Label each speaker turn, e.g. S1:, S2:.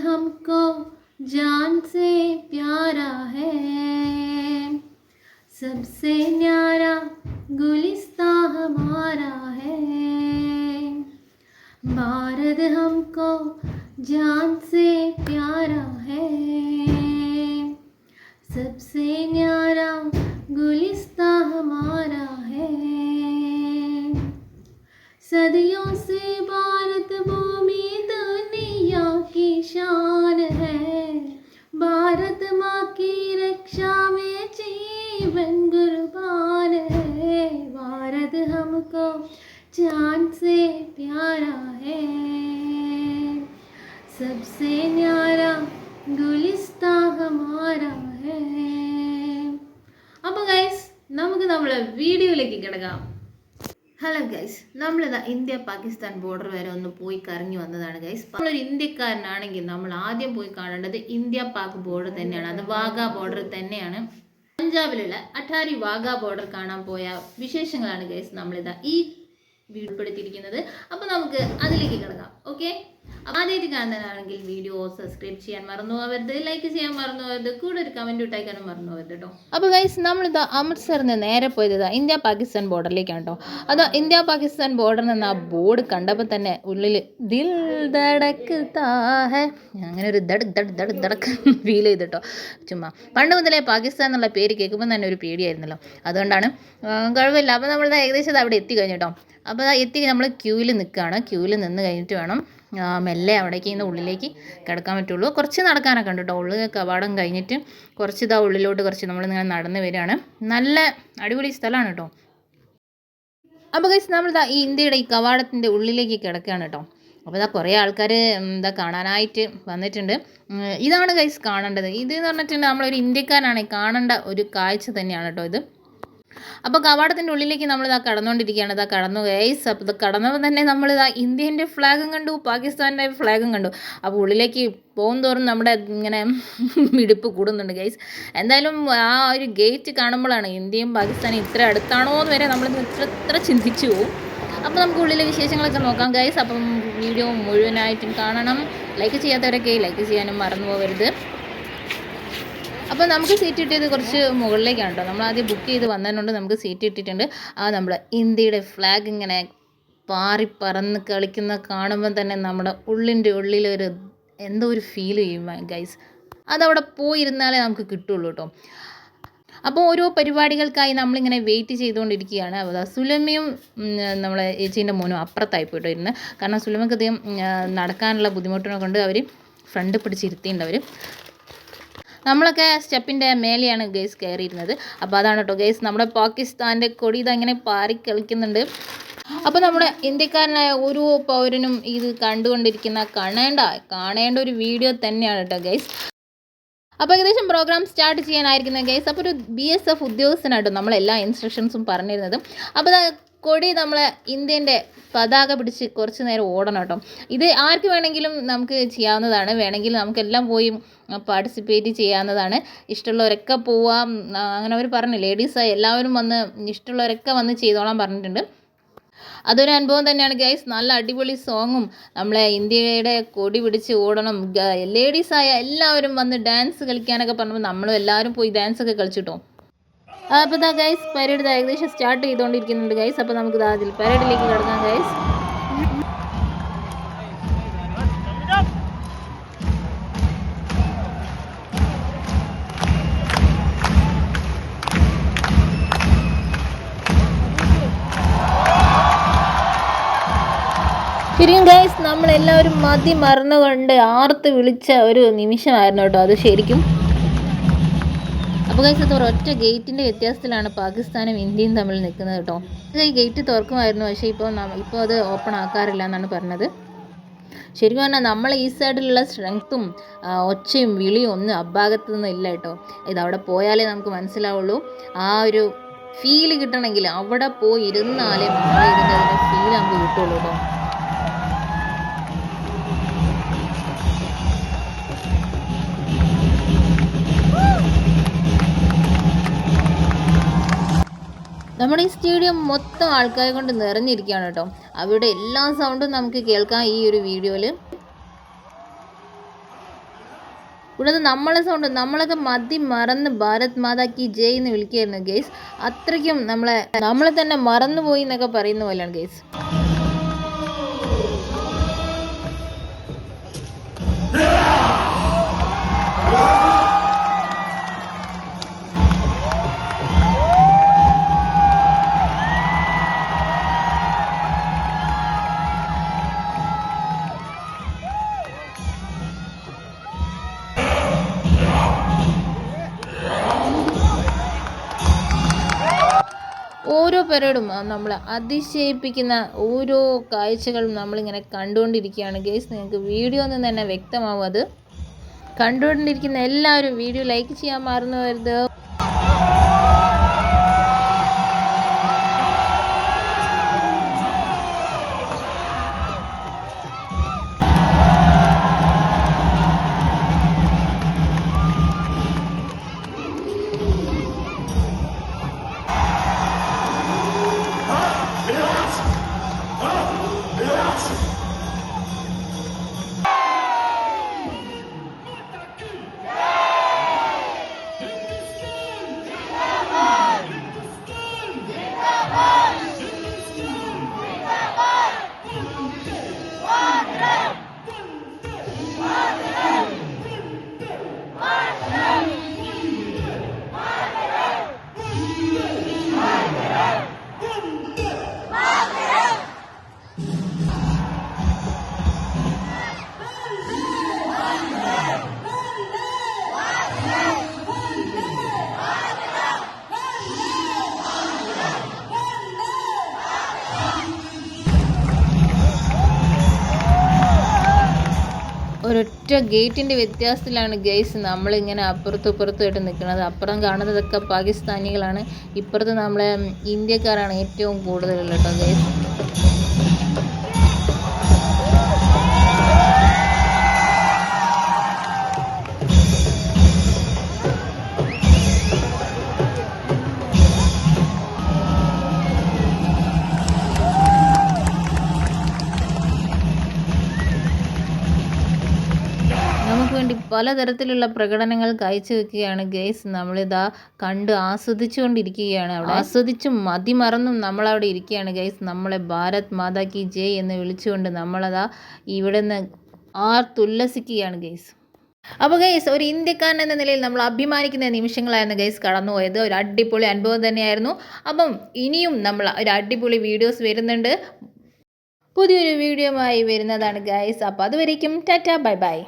S1: हमको जान से प्यारा है। सबसे न्यारा गुलिस्ता हमारा है। भारत हमको जान से प्यारा है। सबसे न्यारा गुलिस्ता हमारा है। सदियों से सबसे न्यारा गुलिस्ता हमारा है അപ്പോൾ ഗൈസ് നമുക്ക് നമ്മളെ വീഡിയോയിലേക്ക് കിടക്കാം ഹലോ ഗൈസ് നമ്മളിതാ ഇന്ത്യ പാകിസ്ഥാൻ ബോർഡർ വരെ ഒന്ന് പോയി കറങ്ങി വന്നതാണ് ഗൈസ് നമ്മളൊരു ഇന്ത്യക്കാരനാണെങ്കിൽ നമ്മൾ ആദ്യം പോയി കാണേണ്ടത് ഇന്ത്യ പാക് ബോർഡർ തന്നെയാണ് അത് വാഗ ബോർഡർ തന്നെയാണ് പഞ്ചാബിലുള്ള അട്ടാരി വാഗ ബോർഡർ കാണാൻ പോയ വിശേഷങ്ങളാണ് ഗൈസ് നമ്മളിതാ ഈ വീഡിയോ ഉൾപ്പെടുത്തിയിരിക്കുന്നത് അപ്പോൾ നമുക്ക് അതിലേക്ക് കിടക്കാം ഓക്കെ ആദ്യമായിട്ട് കാണുന്നതാണെങ്കിൽ വീഡിയോ സബ്സ്ക്രൈബ് ചെയ്യാൻ മറന്നു പോകരുത് ലൈക്ക് ചെയ്യാൻ മറന്നു പോകരുത് കൂടെ ഒരു കമന്റ് ഇട്ടേക്കാനും മറന്നു പോകരുത് കേട്ടോ അപ്പോൾ ഗൈസ് നമ്മളിതാ അമൃത്സറിൽ നിന്ന് നേരെ പോയത് ഇന്ത്യ പാകിസ്ഥാൻ ബോർഡറിലേക്കാണ് കേട്ടോ അതാ ഇന്ത്യ പാകിസ്ഥാൻ ബോർഡറിൽ നിന്ന് ആ ബോർഡ് കണ്ടപ്പോൾ തന്നെ ഉള്ളിൽ ദിൽ ദടക്ക്താ ഹേ. അങ്ങനെ ഒരു ദട് ദട് ദട് ദടക്ക് ഫീൽ ചെയ്ത് കേട്ടോ ചുമ്മാ. പണ്ട് മുതലേ പാകിസ്ഥാൻ എന്നുള്ള പേര് കേൾക്കുമ്പോൾ തന്നെ ഒരു പേടിയായിരുന്നല്ലോ. അതുകൊണ്ടാണ് കുഴപ്പമില്ല. അപ്പോൾ നമ്മൾ ഏകദേശം അത് അവിടെ എത്തി കഴിഞ്ഞു കേട്ടോ അപ്പോൾ എത്തി നമ്മൾ ക്യൂവിൽ നിൽക്കുകയാണ്. ക്യൂവിൽ നിന്ന് കഴിഞ്ഞിട്ട് വേണം മെല്ലെ അവിടേക്ക് ഇന്ന് ഉള്ളിലേക്ക് കിടക്കാൻ പറ്റുള്ളൂ. കുറച്ച് നടക്കാനൊക്കെ ഉണ്ട് കേട്ടോ. ഉള്ളിൽ കവാടം കഴിഞ്ഞിട്ട് കുറച്ച് ഇതാ ഉള്ളിലോട്ട് കുറച്ച് നമ്മളിങ്ങനെ നടന്ന് വരികയാണ്. നല്ല അടിപൊളി സ്ഥലമാണ് കേട്ടോ. അപ്പോൾ കഴിച്ച് നമ്മൾ ഈ ഇന്ത്യയുടെ ഈ കവാടത്തിന്റെ ഉള്ളിലേക്ക് കിടക്കുകയാണ് കേട്ടോ. അപ്പോൾ ഇതാ കുറേ ആൾക്കാർ എന്താ കാണാനായിട്ട് വന്നിട്ടുണ്ട്. ഇതാണ് ഗൈസ് കാണേണ്ടത്. ഇത് എന്ന് പറഞ്ഞിട്ടുണ്ടെങ്കിൽ നമ്മളൊരു ഇന്ത്യക്കാരനാണ്. കാണേണ്ട ഒരു കാഴ്ച തന്നെയാണ് കേട്ടോ ഇത്. അപ്പോൾ കവാടത്തിന്റെ ഉള്ളിലേക്ക് നമ്മൾ ഇതാ കടന്നുകൊണ്ടിരിക്കുകയാണ്. ഇതാ കടന്നു ഗൈസ് അപ്പോൾ ഇത് കടന്നപ്പോൾ തന്നെ നമ്മൾ ഇതാ ഇന്ത്യന്റെ ഫ്ലാഗും കണ്ടു പാകിസ്ഥാന്റെ ഫ്ലാഗും കണ്ടു. അപ്പോൾ ഉള്ളിലേക്ക് പോകും തോറും നമ്മുടെ ഇങ്ങനെ മിടുപ്പ് കൂടുന്നുണ്ട് ഗൈസ് എന്തായാലും ആ ഒരു ഗേറ്റ് കാണുമ്പോഴാണ് ഇന്ത്യയും പാകിസ്ഥാനും ഇത്ര അടുത്താണോ എന്ന് വരെ നമ്മൾ ഇത്ര ഇത്ര ചിന്തിച്ചു പോകും അപ്പോൾ നമുക്ക് ഉള്ളിലെ വിശേഷങ്ങളൊക്കെ നോക്കാം ഗൈസ് അപ്പം വീഡിയോ മുഴുവനായിട്ടും കാണണം. ലൈക്ക് ചെയ്യാത്തവരൊക്കെ ലൈക്ക് ചെയ്യാനും മറന്നു പോകരുത്. അപ്പോൾ നമുക്ക് സീറ്റ് കിട്ടിയത് കുറച്ച് മുകളിലേക്കാണ് കേട്ടോ നമ്മൾ ആദ്യം ബുക്ക് ചെയ്ത് വന്നതിനുണ്ട് നമുക്ക് സീറ്റ് കിട്ടിയിട്ടുണ്ട്. ആ നമ്മൾ ഇന്ത്യയുടെ ഫ്ലാഗ് ഇങ്ങനെ പാറി പറന്ന് കളിക്കുന്ന കാണുമ്പോൾ തന്നെ നമ്മുടെ ഉള്ളിന്റെ ഉള്ളിലൊരു എന്തോ ഒരു ഫീൽ ചെയ്യും ഗൈസ് അതവിടെ പോയിരുന്നാലേ നമുക്ക് കിട്ടുള്ളൂ കേട്ടോ അപ്പോൾ ഓരോ പരിപാടികൾക്കായി നമ്മളിങ്ങനെ വെയിറ്റ് ചെയ്തുകൊണ്ടിരിക്കുകയാണ്. അപ്പോൾ സുലമയും നമ്മളെ ചേച്ചീന്റെ മോനും അപ്പുറത്തായി പോയിട്ടോ ഇരുന്ന് കാരണം സുലമക്ക് അധികം നടക്കാനുള്ള ബുദ്ധിമുട്ടിനെ കൊണ്ട് അവർ ഫ്രണ്ട് പിടിച്ചിരുത്തിയിട്ടുണ്ട് അവർ നമ്മളൊക്കെ സ്റ്റെപ്പിന്റെ മേലെയാണ് ഗേസ് കയറിയിരുന്നത്. അപ്പോൾ അതാണ് കേട്ടോ ഗേസ് നമ്മുടെ പാകിസ്ഥാന്റെ കൊടി ഇതങ്ങനെ പാറി കളിക്കുന്നുണ്ട്. അപ്പോൾ നമ്മുടെ ഇന്ത്യക്കാരനായ ഓരോ പൗരനും ഇത് കണ്ടുകൊണ്ടിരിക്കുന്ന കാണേണ്ട കാണേണ്ട ഒരു വീഡിയോ തന്നെയാണ് കേട്ടോ ഗൈസ്. അപ്പോൾ ഏകദേശം പ്രോഗ്രാം സ്റ്റാർട്ട് ചെയ്യാനായിരിക്കുന്ന ഗൈസ് അപ്പോൾ ഒരു ബി എസ് എഫ് ഉദ്യോഗസ്ഥനായിട്ടും നമ്മളെല്ലാ ഇൻസ്ട്രക്ഷൻസും പറഞ്ഞിരുന്നത്. അപ്പോൾ കൊടി നമ്മളെ ഇന്ത്യന്റെ പതാക പിടിച്ച് കുറച്ച് നേരം ഓടണം കേട്ടോ. ഇത് ആർക്ക് വേണമെങ്കിലും നമുക്ക് ചെയ്യാവുന്നതാണ്. വേണമെങ്കിൽ നമുക്കെല്ലാം പോയി പാർട്ടിസിപ്പേറ്റ് ചെയ്യാവുന്നതാണ്. ഇഷ്ടമുള്ളവരൊക്കെ പോവാം. അങ്ങനെ അവർ പറഞ്ഞു ലേഡീസ് എല്ലാവരും വന്ന് ഇഷ്ടമുള്ളവരൊക്കെ വന്ന് ചെയ്തോളാൻ പറഞ്ഞിട്ടുണ്ട്. അതൊരു അനുഭവം തന്നെയാണ് ഗൈസ് നല്ല അടിപൊളി സോങ്ങും നമ്മളെ ഇന്ത്യയുടെ കൊടി പിടിച്ച് ഓടണം. ലേഡീസായ എല്ലാവരും വന്ന് ഡാൻസ് കളിക്കാനൊക്കെ പറഞ്ഞപ്പോൾ നമ്മളും എല്ലാവരും പോയി ഡാൻസ് ഒക്കെ കളിച്ചിട്ടോ അപ്പോൾ ഇതാ ഗൈസ് പരേഡ് ഏകദേശം സ്റ്റാർട്ട് ചെയ്തുകൊണ്ടിരിക്കുന്നുണ്ട് ഗൈസ് അപ്പോൾ നമുക്ക് ഇതാ അതിൽ പരേഡിലേക്ക് കിടക്കാം ഗൈസ് ശരിക്കും ഗൈസ് നമ്മളെല്ലാവരും മതി മറന്നുകൊണ്ട് ആർത്ത് വിളിച്ച ഒരു നിമിഷമായിരുന്നു കേട്ടോ അത് ശരിക്കും. അപ്പോൾ ഗൈസ് അത് ഒരൊറ്റ ഗേറ്റിന്റെ വ്യത്യാസത്തിലാണ് പാകിസ്ഥാനും ഇന്ത്യയും തമ്മിൽ നിൽക്കുന്നത് കേട്ടോ. ഈ ഗേറ്റ് തുറക്കുമായിരുന്നു പക്ഷേ ഇപ്പോൾ ഇപ്പോൾ അത് ഓപ്പൺ ആക്കാറില്ല എന്നാണ് പറഞ്ഞത്. ശരിക്കും പറഞ്ഞാൽ നമ്മൾ ഈ സൈഡിലുള്ള സ്ട്രെങ്ത്തും ഒച്ചയും വിളിയും ഒന്നും അഭാഗത്തു നിന്നും ഇല്ല കേട്ടോ. ഇത് അവിടെ പോയാലേ നമുക്ക് മനസ്സിലാവുള്ളൂ. ആ ഒരു ഫീൽ കിട്ടണമെങ്കിൽ അവിടെ പോയി ഇരുന്നാലേ നമ്മൾ ഇതിന്റെ ഫീൽ നമുക്ക് കിട്ടുള്ളൂ കേട്ടോ. നമ്മുടെ ഈ സ്റ്റേഡിയം മൊത്തം ആൾക്കാരെ കൊണ്ട് നിറഞ്ഞിരിക്കുകയാണ് കേട്ടോ. അവരുടെ എല്ലാ സൗണ്ടും നമുക്ക് കേൾക്കാം ഈ ഒരു വീഡിയോയിൽ ഇവിടുന്ന് നമ്മളെ സൗണ്ട് നമ്മളൊക്കെ മതി മറന്ന് ഭാരത് മാതാ കി ജയ് എന്ന് വിളിക്കുകയായിരുന്നു ഗേസ്. അത്രയ്ക്കും നമ്മളെ നമ്മളെ തന്നെ മറന്നുപോയി എന്നൊക്കെ പറയുന്ന പോലെയാണ് ഗേസ്. ഓരോ പരേഡും നമ്മൾ അതിശയിപ്പിക്കുന്ന ഓരോ കാഴ്ചകളും നമ്മളിങ്ങനെ കണ്ടുകൊണ്ടിരിക്കുകയാണ്. ഗേസ് നിങ്ങൾക്ക് വീഡിയോ നിന്ന് തന്നെ വ്യക്തമാവും അത്. കണ്ടുകൊണ്ടിരിക്കുന്ന എല്ലാവരും വീഡിയോ ലൈക്ക് ചെയ്യാൻ മറന്നു വരുത് ഒരൊറ്റ ഗേറ്റിന്റെ വ്യത്യാസത്തിലാണ് ഗെയ്സ് നമ്മളിങ്ങനെ അപ്പുറത്തും ഇപ്പുറത്തുമായിട്ട് നിൽക്കുന്നത്. അപ്പുറം കാണുന്നതൊക്കെ പാകിസ്ഥാനികളാണ്. ഇപ്പുറത്ത് നമ്മളെ ഇന്ത്യക്കാരാണ് ഏറ്റവും കൂടുതലുള്ളത് കേട്ടോ പലതരത്തിലുള്ള പ്രകടനങ്ങൾ കാഴ്ചവെക്കുകയാണ് ഗെയ്സ് നമ്മളിതാ കണ്ട് ആസ്വദിച്ചുകൊണ്ടിരിക്കുകയാണ് അവിടെ. ആസ്വദിച്ചും മതിമറന്നും നമ്മളവിടെ ഇരിക്കുകയാണ് ഗെയ്സ് നമ്മളെ ഭാരത് മാതാ കി ജയ് എന്ന് വിളിച്ചുകൊണ്ട് നമ്മളതാ ഇവിടെ നിന്ന് ആർത്തുല്ലസിക്കുകയാണ് ഗെയ്സ് അപ്പോൾ ഗൈസ് ഒരു ഇന്ത്യക്കാരൻ എന്ന നിലയിൽ നമ്മൾ അഭിമാനിക്കുന്ന നിമിഷങ്ങളായിരുന്നു ഗൈസ് കടന്നുപോയത്. ഒരു അടിപൊളി അനുഭവം തന്നെയായിരുന്നു. അപ്പം ഇനിയും നമ്മൾ ഒരു അടിപൊളി വീഡിയോസ് വരുന്നുണ്ട്. പുതിയൊരു വീഡിയോയുമായി വരുന്നതാണ് ഗൈസ്. അപ്പോൾ അതുവരേക്കും ടാറ്റ ബൈ ബൈ.